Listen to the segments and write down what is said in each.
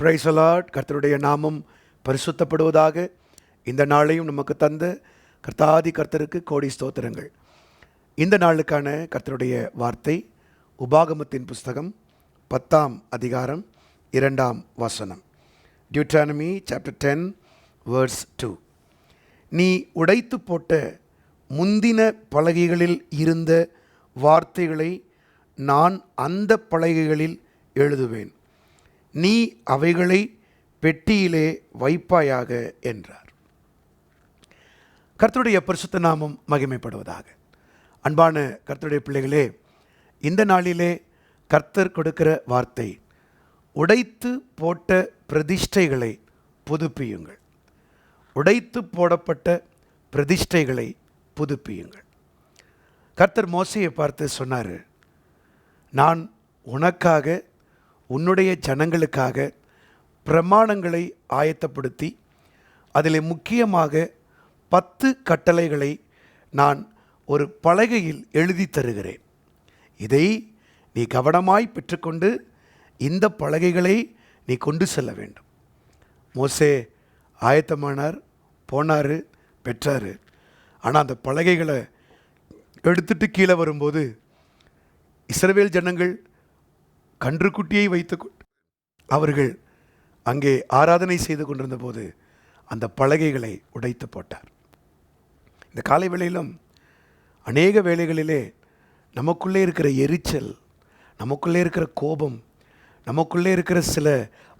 பிரைசலாட் கர்த்தருடைய நாமம் பரிசுத்தப்படுவதாக இந்த நாளையும் நமக்கு தந்த கர்த்தாதி கர்த்தருக்கு கோடி ஸ்தோத்திரங்கள். இந்த நாளுக்கான கர்த்தருடைய வார்த்தை உபாகமத்தின் புஸ்தகம் பத்தாம் அதிகாரம் இரண்டாம் வசனம். Deuteronomy chapter ten verse two நீ உடைத்து போட்ட முந்தின பலகைகளில் இருந்த வார்த்தைகளை நான் அந்த பலகைகளில் எழுதுவேன். நீ அவைகளை பெட்டியிலே வைப்பாயாக என்றார். கர்த்தருடைய பரிசுத்த நாமம் மகிமைப்படுவதாக. அன்பான கர்த்தருடைய பிள்ளைகளே இந்த நாளிலே கர்த்தர் கொடுக்கிற வார்த்தை உடைத்து போட்ட பிரதிஷ்டைகளை புதுப்பியுங்கள். உடைத்து போடப்பட்ட பிரதிஷ்டைகளை புதுப்பியுங்கள். கர்த்தர் மோசையை பார்த்து சொன்னார் நான் உனக்காக உன்னுடைய ஜனங்களுக்காக பிரமாணங்களை ஆயத்தப்படுத்தி அதில் முக்கியமாக பத்து கட்டளைகளை நான் ஒரு பலகையில் எழுதி தருகிறேன். இதை நீ கவனமாய் பெற்றுக்கொண்டு இந்த பலகைகளை நீ கொண்டு செல்ல வேண்டும். மோசே ஆயத்தமானார் போனார் பெற்றார். ஆனால் அந்த பலகைகளை எடுத்துட்டு கீழே வரும்போது இஸ்ரவேல் ஜனங்கள் கன்றுக்குட்டியை வைத்து அவர்கள் அங்கே ஆராதனை செய்து கொண்டிருந்த போது அந்த பலகைகளை உடைத்து போட்டார். இந்த காலை வேளையிலும் அநேக வேளைகளிலே நமக்குள்ளே இருக்கிற எரிச்சல் நமக்குள்ளே இருக்கிற கோபம் நமக்குள்ளே இருக்கிற சில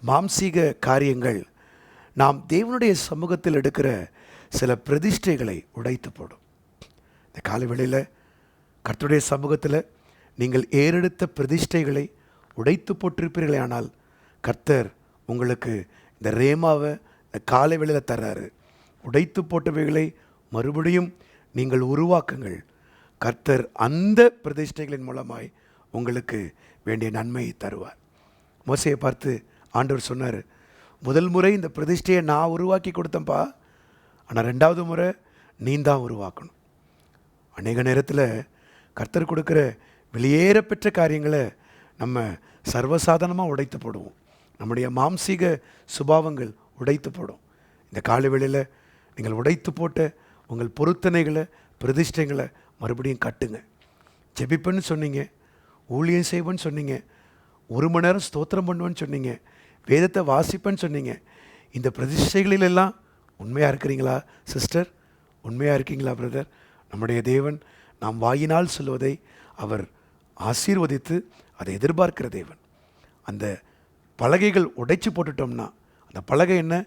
மாம்சீக காரியங்கள் நாம் தேவனுடைய சமூகத்தில் எடுக்கிற சில பிரதிஷ்டைகளை உடைத்து போடும். இந்த காலை வேளையில் கர்த்தருடைய சமூகத்தில் நீங்கள் ஏறெடுத்த பிரதிஷ்டைகளை உடைத்து போட்டிருப்பீர்களே ஆனால் கர்த்தர் உங்களுக்கு இந்த ரேமாவை இந்த காலை வேளையில் தர்றாரு. உடைத்து போட்டவைகளை மறுபடியும் நீங்கள் உருவாக்குங்கள். கர்த்தர் அந்த பிரதிஷ்டைகளின் மூலமாய் உங்களுக்கு வேண்டிய நன்மையை தருவார். மோசையை பார்த்து ஆண்டவர் சொன்னார் முதல் முறை இந்த பிரதிஷ்டையை நான் உருவாக்கி கொடுத்தேன்ப்பா. ஆனால் ரெண்டாவது முறை நீ தான் உருவாக்கணும். அநேக நேரத்தில் கர்த்தர் கொடுக்குற வெளியேற பெற்ற காரியங்களை நம்ம சர்வசாதாரணமாக உடைத்து போடுவோம் நம்முடைய மாம்சீக சுபாவங்கள் உடைத்து போடும் இந்த காலை வேளையில் நீங்கள் உடைத்து போட்ட உங்கள் பொருத்தனைகளை பிரதிஷ்டைகளை மறுபடியும் கட்டுங்க. ஜெபிப்பேன்னு சொன்னீங்க ஊழியம் செய்வேன்னு சொன்னீங்க ஒரு மணி நேரம் ஸ்தோத்திரம் பண்ணுவேன்னு சொன்னீங்க வேதத்தை வாசிப்பேன்னு சொன்னீங்க. இந்த பிரதிஷ்டைகளிலெல்லாம் உண்மையாக இருக்கிறீங்களா சிஸ்டர்? உண்மையாக இருக்கீங்களா பிரதர்? நம்முடைய தேவன் நாம் வாயினால் சொல்வதை அவர் ஆசீர்வதித்து அதை எதிர்பார்க்கிற தேவன். அந்த பலகைகள் உடைச்சி போட்டுட்டோம்னா அந்த பலகை என்ன?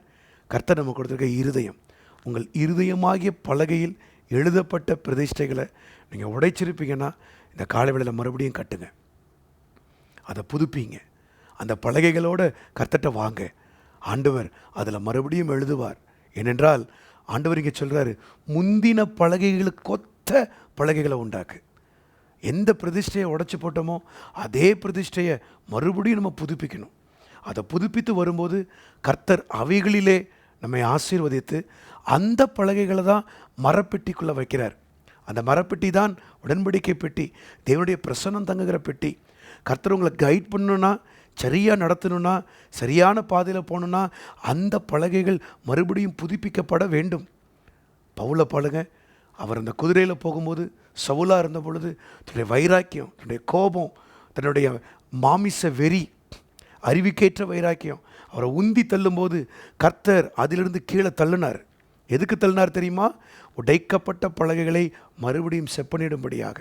கர்த்தர் நம்ம கொடுத்துருக்க இருதயம். உங்கள் இருதயமாகிய பலகையில் எழுதப்பட்ட பிரதிஷ்டைகளை நீங்கள் உடைச்சிருப்பீங்கன்னா இந்த காலவேளையில் மறுபடியும் கட்டுங்க. அதை புதுப்பிங்க. அந்த பலகைகளோட கர்த்தட்ட வாங்க. ஆண்டவர் அதில் மறுபடியும் எழுதுவார். ஏனென்றால் ஆண்டவர் இங்கே சொல்கிறாரு முந்தின பலகைகளுக்கு ஒத்த பலகைகளை உண்டாக்கு. எந்த பிரதிஷ்டையை உடைச்சி போட்டோமோ அதே பிரதிஷ்டையை மறுபடியும் நம்ம புதுப்பிக்கணும். அதை புதுப்பித்து வரும்போது கர்த்தர் அவைகளிலே நம்மை ஆசீர்வதித்து அந்த பலகைகளை தான் மரப்பெட்டிக்குள்ளே வைக்கிறார். அந்த மரப்பெட்டி தான் உடன்படிக்கை பெட்டி தேவனுடைய பிரசன்னம் தங்குகிற பெட்டி. கர்த்தர் உங்களை கைட் பண்ணணுன்னா சரியாக நடத்தணும்னா சரியான பாதையில் போகணுன்னா அந்த பலகைகள் மறுபடியும் புதுப்பிக்கப்பட வேண்டும். பவுல பாருங்க அவர் அந்த குதிரையில் போகும்போது சவுலாக இருந்த பொழுது தன்னுடைய வைராக்கியம் தன்னுடைய கோபம் தன்னுடைய மாமிச வெறி அறிவிக்கேற்ற வைராக்கியம் அவரை உந்தி தள்ளும்போது கர்த்தர் அதிலிருந்து கீழே தள்ளினார். எதுக்கு தள்ளினார் தெரியுமா? உடைக்கப்பட்ட பலகைகளை மறுபடியும் செப்பனிடும்படியாக.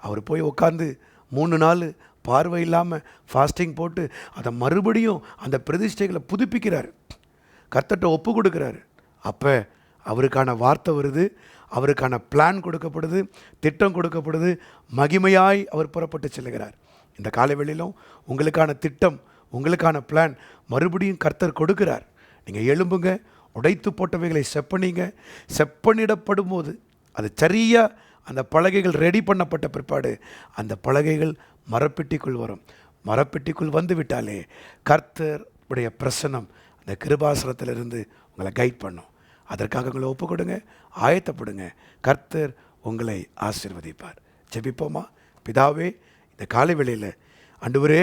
அவர் போய் உட்காந்து மூணு நாள் பார்வை இல்லாமல் ஃபாஸ்டிங் போட்டு அதை மறுபடியும் அந்த பிரதிஷ்டைகளை புதுப்பிக்கிறார். கர்த்தட்ட ஒப்பு கொடுக்குறாரு. அப்போ அவருக்கான வார்த்தை வருது அவருக்கான பிளான் கொடுக்கப்படுது திட்டம் கொடுக்கப்படுது மகிமையாய் அவர் புறப்பட்டு செல்கிறார். இந்த காலவெளியிலும் உங்களுக்கான திட்டம் உங்களுக்கான பிளான் மறுபடியும் கர்த்தர் கொடுக்கிறார். நீங்கள் எழும்புங்க உடைத்து போட்டவைகளை செப்பனிங்க செப்பனிடப்படும் போது அது சரியாக அந்த பலகைகள் ரெடி பண்ணப்பட்ட பிற்பாடு அந்த பலகைகள் மரப்பெட்டிக்குள் வரும். மரப்பெட்டிக்குள் வந்து விட்டாலே கர்த்தர் பிரசனம் அந்த கிருபாசனத்திலிருந்து உங்களை கைட் பண்ணும். அதற்காக உங்களை ஒப்பு கொடுங்க ஆயத்தப்படுங்க கர்த்தர் உங்களை ஆசீர்வதிப்பார். ஜெபிப்போமா? பிதாவே இந்த காலை வேளையில் அன்றுவரே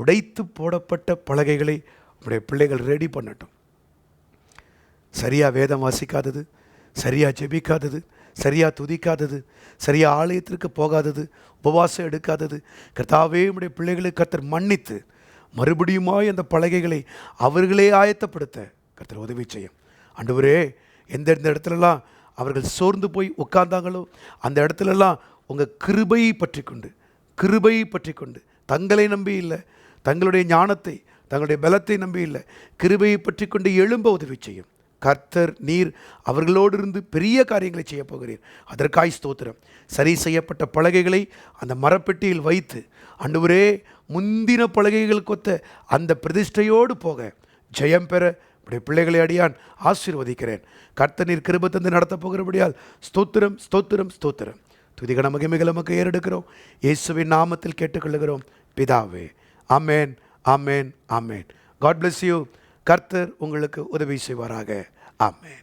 உடைத்து போடப்பட்ட பலகைகளை உங்களுடைய பிள்ளைகள் ரெடி பண்ணட்டும். சரியாக வேதம் வாசிக்காதது சரியாக ஜெபிக்காதது சரியாக துதிக்காதது சரியாக ஆலயத்திற்கு போகாதது உபவாசம் எடுக்காதது. கர்த்தாவே உடைய பிள்ளைகளுக்கு கர்த்தர் மன்னித்து மறுபடியுமாய் அந்த பலகைகளை அவர்களே ஆயத்தப்படுத்த கர்த்தர் உதவி செய்யும். ஆண்டவரே எந்தெந்த இடத்துலலாம் அவர்கள் சோர்ந்து போய் உட்கார்ந்தாங்களோ அந்த இடத்துலலாம் உங்கள் கிருபையை பற்றி கொண்டு கிருபையை பற்றி கொண்டு தங்களை நம்பி இல்லை தங்களுடைய ஞானத்தை தங்களுடைய பலத்தை நம்பி இல்லை கிருபையை பற்றி கொண்டு எழும்ப உதவி செய்யும். கர்த்தர் நீர் அவர்களோடு இருந்து பெரிய காரியங்களை செய்ய போகிறீர். அதற்காய் ஸ்தோத்திரம். சரி செய்யப்பட்ட பலகைகளை அந்த மரப்பெட்டியில் வைத்து அன்றுவரே முந்தின பலகைகள் கொத்த அந்த பிரதிஷ்டையோடு போக ஜெயம் பெற உடைய பிள்ளைகளை அடியான் ஆசீர்வதிக்கிறேன். கர்த்தர் நீர் கிருப தந்து நடத்தப் போகிறபடியால் ஸ்தோத்திரம் ஸ்தோத்திரம் ஸ்தோத்திரம். துதிகன மகிமைகள் நமக்கு ஏறெடுக்கிறோம். இயேசுவின் நாமத்தில் கேட்டுக்கொள்கிறோம் பிதாவே அமேன் அமேன் அமேன் காட் பிளஸ் யூ கர்த்தர் உங்களுக்கு உதவி செய்வாராக. ஆமேன்.